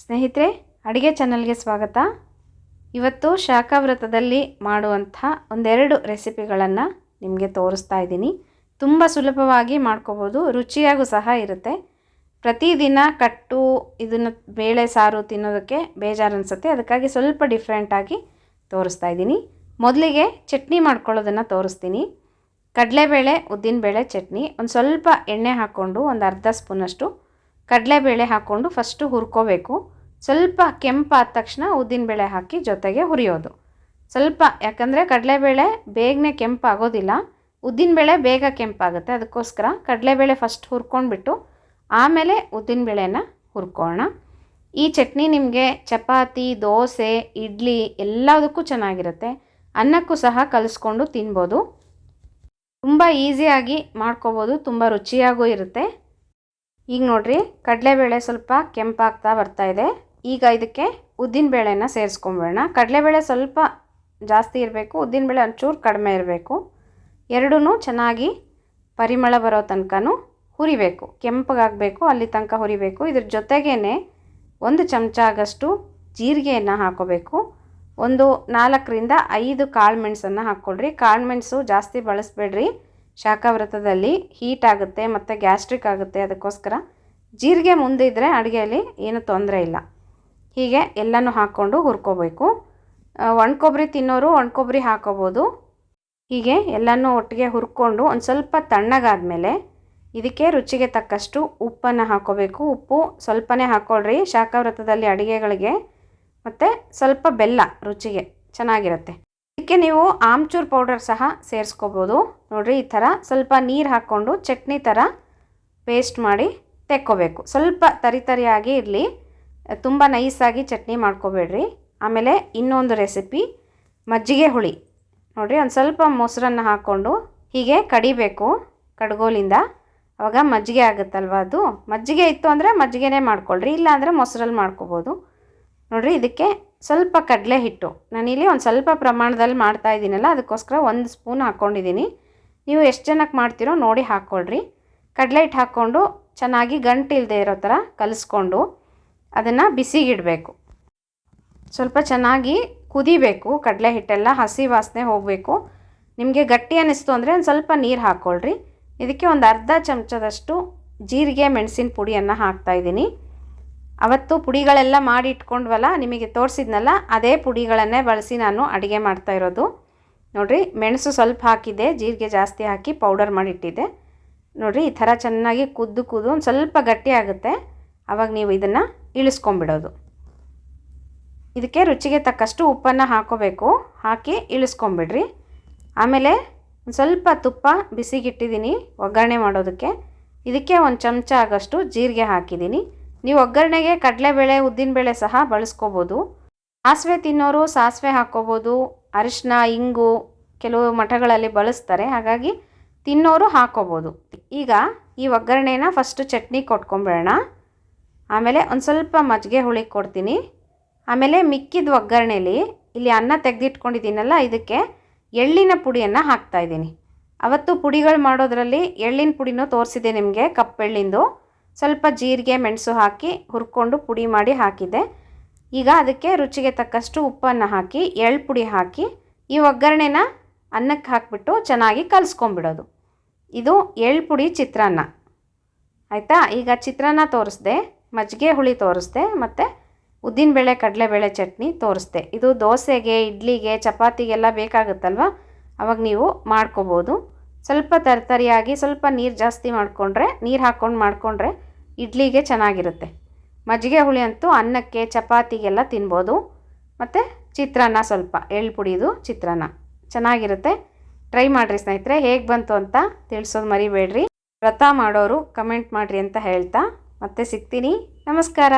ಸ್ನೇಹಿತರೆ, ಅಡುಗೆ ಚಾನಲ್ಗೆ ಸ್ವಾಗತ. ಇವತ್ತು ಶಾಖವ್ರತದಲ್ಲಿ ಮಾಡುವಂಥ ಒಂದೆರಡು ರೆಸಿಪಿಗಳನ್ನು ನಿಮಗೆ ತೋರಿಸ್ತಾ ಇದ್ದೀನಿ. ತುಂಬ ಸುಲಭವಾಗಿ ಮಾಡ್ಕೋಬೋದು, ರುಚಿಯಾಗೂ ಸಹ ಇರುತ್ತೆ. ಪ್ರತಿದಿನ ಕಟ್ಟು ಇದನ್ನು ಬೇಳೆ ಸಾರು ತಿನ್ನೋದಕ್ಕೆ ಬೇಜಾರು ಅನಿಸುತ್ತೆ ಅದಕ್ಕಾಗಿ ಸ್ವಲ್ಪ ಡಿಫ್ರೆಂಟಾಗಿ ತೋರಿಸ್ತಾ ಇದ್ದೀನಿ. ಮೊದಲಿಗೆ ಚಟ್ನಿ ಮಾಡ್ಕೊಳ್ಳೋದನ್ನು ತೋರಿಸ್ತೀನಿ. ಕಡಲೆಬೇಳೆ, ಉದ್ದಿನಬೇಳೆ ಚಟ್ನಿ, ಒಂದು ಸ್ವಲ್ಪ ಎಣ್ಣೆ ಹಾಕ್ಕೊಂಡು ಒಂದು ಅರ್ಧ ಸ್ಪೂನಷ್ಟು ಕಡಲೆಬೇಳೆ ಹಾಕ್ಕೊಂಡು ಫಸ್ಟು ಹುರ್ಕೋಬೇಕು. ಸ್ವಲ್ಪ ಕೆಂಪಾದ ತಕ್ಷಣ ಉದ್ದಿನಬೇಳೆ ಹಾಕಿ ಜೊತೆಗೆ ಹುರಿಯೋದು. ಸ್ವಲ್ಪ, ಯಾಕಂದರೆ ಕಡಲೆಬೇಳೆ ಬೇಗನೆ ಕೆಂಪಾಗೋದಿಲ್ಲ. ಉದ್ದಿನಬೇಳೆ ಬೇಗ ಕೆಂಪಾಗುತ್ತೆ. ಅದಕ್ಕೋಸ್ಕರ ಕಡಲೆಬೇಳೆ ಫಸ್ಟ್ ಹುರ್ಕೊಂಡ್ಬಿಟ್ಟು ಆಮೇಲೆ ಉದ್ದಿನಬೇಳೆನ ಹುರ್ಕೋಣ ಈ ಚಟ್ನಿ ನಿಮಗೆ ಚಪಾತಿ, ದೋಸೆ, ಇಡ್ಲಿ ಎಲ್ಲದಕ್ಕೂ ಚೆನ್ನಾಗಿರುತ್ತೆ. ಅನ್ನಕ್ಕೂ ಸಹ ಕಲಿಸ್ಕೊಂಡು ತಿನ್ಬೋದು. ತುಂಬ ಈಸಿಯಾಗಿ ಮಾಡ್ಕೋಬೋದು. ತುಂಬ ರುಚಿಯಾಗೂ ಇರುತ್ತೆ. ಈಗ ನೋಡ್ರಿ ಕಡಲೆಬೇಳೆ ಸ್ವಲ್ಪ ಕೆಂಪಾಗ್ತಾ ಬರ್ತಾ ಇದೆ. ಈಗ ಇದಕ್ಕೆ ಉದ್ದಿನಬೇಳೆನ ಸೇರಿಸ್ಕೊಂಬಿಡೋಣ ಕಡಲೆಬೇಳೆ ಸ್ವಲ್ಪ ಜಾಸ್ತಿ ಇರಬೇಕು ಉದ್ದಿನಬೇಳೆ ಒಂಚೂರು ಕಡಿಮೆ ಇರಬೇಕು. ಎರಡೂ ಚೆನ್ನಾಗಿ ಪರಿಮಳ ಬರೋ ತನಕನೂ ಹುರಿಬೇಕು. ಕೆಂಪಗಾಗಬೇಕು ಅಲ್ಲಿ ತನಕ ಹುರಿಬೇಕು. ಇದ್ರ ಜೊತೆಗೇ ಒಂದು ಚಮಚ ಆಗಷ್ಟು ಜೀರಿಗೆಯನ್ನು ಹಾಕೋಬೇಕು. ಒಂದು ನಾಲ್ಕರಿಂದ ಐದು ಕಾಳು ಮೆಣಸನ್ನು ಹಾಕ್ಕೊಳ್ರಿ. ಕಾಳು ಮೆಣಸು ಜಾಸ್ತಿ ಬಳಸಬೇಡ್ರಿ. ಶಾಖವ್ರತದಲ್ಲಿ ಹೀಟ್ ಆಗುತ್ತೆ ಮತ್ತು ಗ್ಯಾಸ್ಟ್ರಿಕ್ ಆಗುತ್ತೆ ಅದಕ್ಕೋಸ್ಕರ ಜೀರಿಗೆ ಮುಂದೆ ಇದ್ದರೆ ಅಡುಗೆಯಲ್ಲಿ ಏನು ತೊಂದರೆ ಇಲ್ಲ. ಹೀಗೆ ಎಲ್ಲನೂ ಹಾಕ್ಕೊಂಡು ಹುರ್ಕೋಬೇಕು. ಒಣಕೊಬ್ಬರಿ ತಿನ್ನೋರು ಒಣಕೊಬ್ಬರಿ ಹಾಕೋಬೋದು. ಹೀಗೆ ಎಲ್ಲನೂ ಒಟ್ಟಿಗೆ ಹುರ್ಕೊಂಡು ಒಂದು ಸ್ವಲ್ಪ ತಣ್ಣಗಾದಮೇಲೆ ಇದಕ್ಕೆ ರುಚಿಗೆ ತಕ್ಕಷ್ಟು ಉಪ್ಪನ್ನು ಹಾಕೋಬೇಕು. ಉಪ್ಪು ಸ್ವಲ್ಪನೇ ಹಾಕ್ಕೊಳ್ರಿ ಶಾಖವ್ರತದಲ್ಲಿ ಅಡುಗೆಗಳಿಗೆ ಮತ್ತು ಸ್ವಲ್ಪ ಬೆಲ್ಲ ರುಚಿಗೆ ಚೆನ್ನಾಗಿರುತ್ತೆ. ಇದಕ್ಕೆ ನೀವು ಆಮ್ಚೂರ್ ಪೌಡರ್ ಸಹ ಸೇರಿಸ್ಕೋಬೋದು. ನೋಡಿರಿ ಈ ಥರ ಸ್ವಲ್ಪ ನೀರು ಹಾಕ್ಕೊಂಡು ಚಟ್ನಿ ಥರ ಪೇಸ್ಟ್ ಮಾಡಿ ತೆಕ್ಕೋಬೇಕು. ಸ್ವಲ್ಪ ತರಿ ತರಿಯಾಗಿ ಇರಲಿ. ತುಂಬ ನೈಸಾಗಿ ಚಟ್ನಿ ಮಾಡ್ಕೋಬೇಡ್ರಿ. ಆಮೇಲೆ ಇನ್ನೊಂದು ರೆಸಿಪಿ, ಮಜ್ಜಿಗೆ ಹುಳಿ. ನೋಡಿರಿ ಒಂದು ಸ್ವಲ್ಪ ಮೊಸರನ್ನು ಹಾಕ್ಕೊಂಡು ಹೀಗೆ ಕಡಿಬೇಕು ಕಡ್ಗೋಲಿಂದ. ಅವಾಗ ಮಜ್ಜಿಗೆ ಆಗುತ್ತಲ್ವ ಅದು? ಮಜ್ಜಿಗೆ ಇತ್ತು ಅಂದರೆ ಮಜ್ಜಿಗೆನೇ ಮಾಡ್ಕೊಳ್ರಿ. ಇಲ್ಲ ಅಂದರೆ ಮೊಸರಲ್ಲಿ ಮಾಡ್ಕೋಬೋದು. ನೋಡಿರಿ ಇದಕ್ಕೆ ಸ್ವಲ್ಪ ಕಡಲೆ ಹಿಟ್ಟು. ನಾನಿಲ್ಲಿ ಒಂದು ಸ್ವಲ್ಪ ಪ್ರಮಾಣದಲ್ಲಿ ಮಾಡ್ತಾ ಇದ್ದೀನಲ್ಲ, ಅದಕ್ಕೋಸ್ಕರ ಒಂದು ಸ್ಪೂನ್ ಹಾಕ್ಕೊಂಡಿದ್ದೀನಿ ನೀವು ಎಷ್ಟು ಜನಕ್ಕೆ ಮಾಡ್ತೀರೋ ನೋಡಿ ಹಾಕ್ಕೊಳ್ರಿ ಕಡಲೆ ಹಿಟ್ಟು ಹಾಕ್ಕೊಂಡು ಚೆನ್ನಾಗಿ ಗಂಟು ಇಲ್ಲದೆ ಇರೋ ಥರ ಕಲಿಸ್ಕೊಂಡು ಅದನ್ನು ಬಿಸಿಗಿಡಬೇಕು. ಸ್ವಲ್ಪ ಚೆನ್ನಾಗಿ ಕುದಿಬೇಕು, ಕಡಲೆ ಹಿಟ್ಟೆಲ್ಲ ಹಸಿ ವಾಸನೆ ಹೋಗಬೇಕು. ನಿಮಗೆ ಗಟ್ಟಿ ಅನ್ನಿಸ್ತು ಅಂದರೆ ಒಂದು ಸ್ವಲ್ಪ ನೀರು ಹಾಕ್ಕೊಳ್ರಿ ಇದಕ್ಕೆ ಒಂದು ಅರ್ಧ ಚಮಚದಷ್ಟು ಜೀರಿಗೆ, ಮೆಣಸಿನ ಪುಡಿಯನ್ನು ಹಾಕ್ತಾಯಿದ್ದೀನಿ ಅವತ್ತು ಪುಡಿಗಳೆಲ್ಲ ಮಾಡಿ ಇಟ್ಕೊಂಡ್ವಲ್ಲ ನಿಮಗೆ ತೋರಿಸಿದ್ನಲ್ಲ, ಅದೇ ಪುಡಿಗಳನ್ನೇ ಬಳಸಿ ನಾನು ಅಡುಗೆ ಮಾಡ್ತಾ ಇರೋದು. ನೋಡಿರಿ, ಮೆಣಸು ಸ್ವಲ್ಪ ಹಾಕಿದ್ದೆ, ಜೀರಿಗೆ ಜಾಸ್ತಿ ಹಾಕಿ ಪೌಡರ್ ಮಾಡಿಟ್ಟಿದ್ದೆ. ನೋಡಿರಿ, ಈ ಥರ ಚೆನ್ನಾಗಿ ಕುದ್ದು ಕುದ್ದು ಒಂದು ಸ್ವಲ್ಪ ಗಟ್ಟಿ ಆಗುತ್ತೆ. ಆವಾಗ ನೀವು ಇದನ್ನು ಇಳಿಸ್ಕೊಂಬಿಡೋದು ಇದಕ್ಕೆ ರುಚಿಗೆ ತಕ್ಕಷ್ಟು ಉಪ್ಪನ್ನು ಹಾಕೋಬೇಕು. ಹಾಕಿ ಇಳಿಸ್ಕೊಂಬಿಡ್ರಿ ಆಮೇಲೆ ಒಂದು ಸ್ವಲ್ಪ ತುಪ್ಪ ಬಿಸಿಗಿಟ್ಟಿದ್ದೀನಿ, ಒಗ್ಗರಣೆ ಮಾಡೋದಕ್ಕೆ. ಇದಕ್ಕೆ ಒಂದು ಚಮಚ ಆಗೋಷ್ಟು ಜೀರಿಗೆ ಹಾಕಿದ್ದೀನಿ. ನೀವು ಒಗ್ಗರಣೆಗೆ ಕಡಲೆಬೇಳೆ, ಉದ್ದಿನಬೇಳೆ ಸಹ ಬಳಸ್ಕೋಬೋದು. ಸಾಸಿವೆ ತಿನ್ನೋರು ಸಾಸಿವೆ ಹಾಕ್ಕೋಬೋದು. ಅರಿಶಿನ ಇಂಗು ಕೆಲವು ಮಠಗಳಲ್ಲಿ ಬಳಸ್ತಾರೆ. ಹಾಗಾಗಿ ತಿನ್ನೋರು ಹಾಕ್ಕೋಬೋದು. ಈಗ ಈ ಒಗ್ಗರಣೆನ ಫಸ್ಟು ಚಟ್ನಿ ಕೊಟ್ಕೊಂಬಿಡೋಣ. ಆಮೇಲೆ ಒಂದು ಸ್ವಲ್ಪ ಮಜ್ಜಿಗೆ ಹುಳಿ ಕೊಡ್ತೀನಿ. ಆಮೇಲೆ ಮಿಕ್ಕಿದ ಒಗ್ಗರಣೆಲಿ ಇಲ್ಲಿ ಅನ್ನ ತೆಗೆದಿಟ್ಕೊಂಡಿದ್ದೀನಲ್ಲ, ಇದಕ್ಕೆ ಎಳ್ಳಿನ ಪುಡಿಯನ್ನು ಹಾಕ್ತಾಯಿದ್ದೀನಿ ಅವತ್ತು ಪುಡಿಗಳು ಮಾಡೋದ್ರಲ್ಲಿ ಎಳ್ಳಿನ ಪುಡಿನೂ ತೋರಿಸಿದೆ ನಿಮಗೆ ಕಪ್ಪೆಳ್ಳಿಂದು ಸ್ವಲ್ಪ ಜೀರಿಗೆ, ಮೆಣಸು ಹಾಕಿ ಹುರ್ಕೊಂಡು ಪುಡಿ ಮಾಡಿ ಹಾಕಿದೆ. ಈಗ ಅದಕ್ಕೆ ರುಚಿಗೆ ತಕ್ಕಷ್ಟು ಉಪ್ಪನ್ನು ಹಾಕಿ, ಎಳ್ಳು ಪುಡಿ ಹಾಕಿ, ಈ ಒಗ್ಗರಣೆನ ಅನ್ನಕ್ಕೆ ಹಾಕಿಬಿಟ್ಟು ಚೆನ್ನಾಗಿ ಕಲಿಸ್ಕೊಂಬಿಡೋದು ಇದು ಎಳ್ಳು ಪುಡಿ ಚಿತ್ರಾನ್ನ. ಆಯಿತಾ? ಈಗ ಚಿತ್ರಾನ್ನ ತೋರಿಸ್ದೆ, ಮಜ್ಜಿಗೆ ಹುಳಿ ತೋರಿಸ್ದೆ, ಮತ್ತು ಉದ್ದಿನಬೇಳೆ, ಕಡಲೆಬೇಳೆ ಚಟ್ನಿ ತೋರಿಸ್ದೆ. ಇದು ದೋಸೆಗೆ, ಇಡ್ಲಿಗೆ, ಚಪಾತಿಗೆಲ್ಲ ಬೇಕಾಗುತ್ತಲ್ವ? ಅವಾಗ ನೀವು ಮಾಡ್ಕೋಬೋದು. ಸ್ವಲ್ಪ ತರ್ತರಿಯಾಗಿ ಸ್ವಲ್ಪ ನೀರು ಜಾಸ್ತಿ ಮಾಡಿಕೊಂಡ್ರೆ, ನೀರು ಹಾಕ್ಕೊಂಡು ಮಾಡಿಕೊಂಡ್ರೆ ಇಡ್ಲಿಗೆ ಚೆನ್ನಾಗಿರುತ್ತೆ. ಮಜ್ಜಿಗೆ ಹುಳಿ ಅಂತೂ ಅನ್ನಕ್ಕೆ, ಚಪಾತಿಗೆಲ್ಲ ತಿನ್ಬೋದು. ಮತ್ತು ಚಿತ್ರಾನ್ನ ಸ್ವಲ್ಪ, ಎಳ್ಳು ಪುಡಿದು ಚಿತ್ರಾನ್ನ. ಚೆನ್ನಾಗಿರುತ್ತೆ. ಟ್ರೈ ಮಾಡಿರಿ ಸ್ನೇಹಿತರೆ, ಹೇಗೆ ಬಂತು ಅಂತ ತಿಳಿಸೋದು ಮರಿಬೇಡ್ರಿ. ವ್ರತ ಮಾಡೋರು ಕಮೆಂಟ್ ಮಾಡಿರಿ ಅಂತ ಹೇಳ್ತಾ, ಮತ್ತೆ ಸಿಗ್ತೀನಿ. ನಮಸ್ಕಾರ.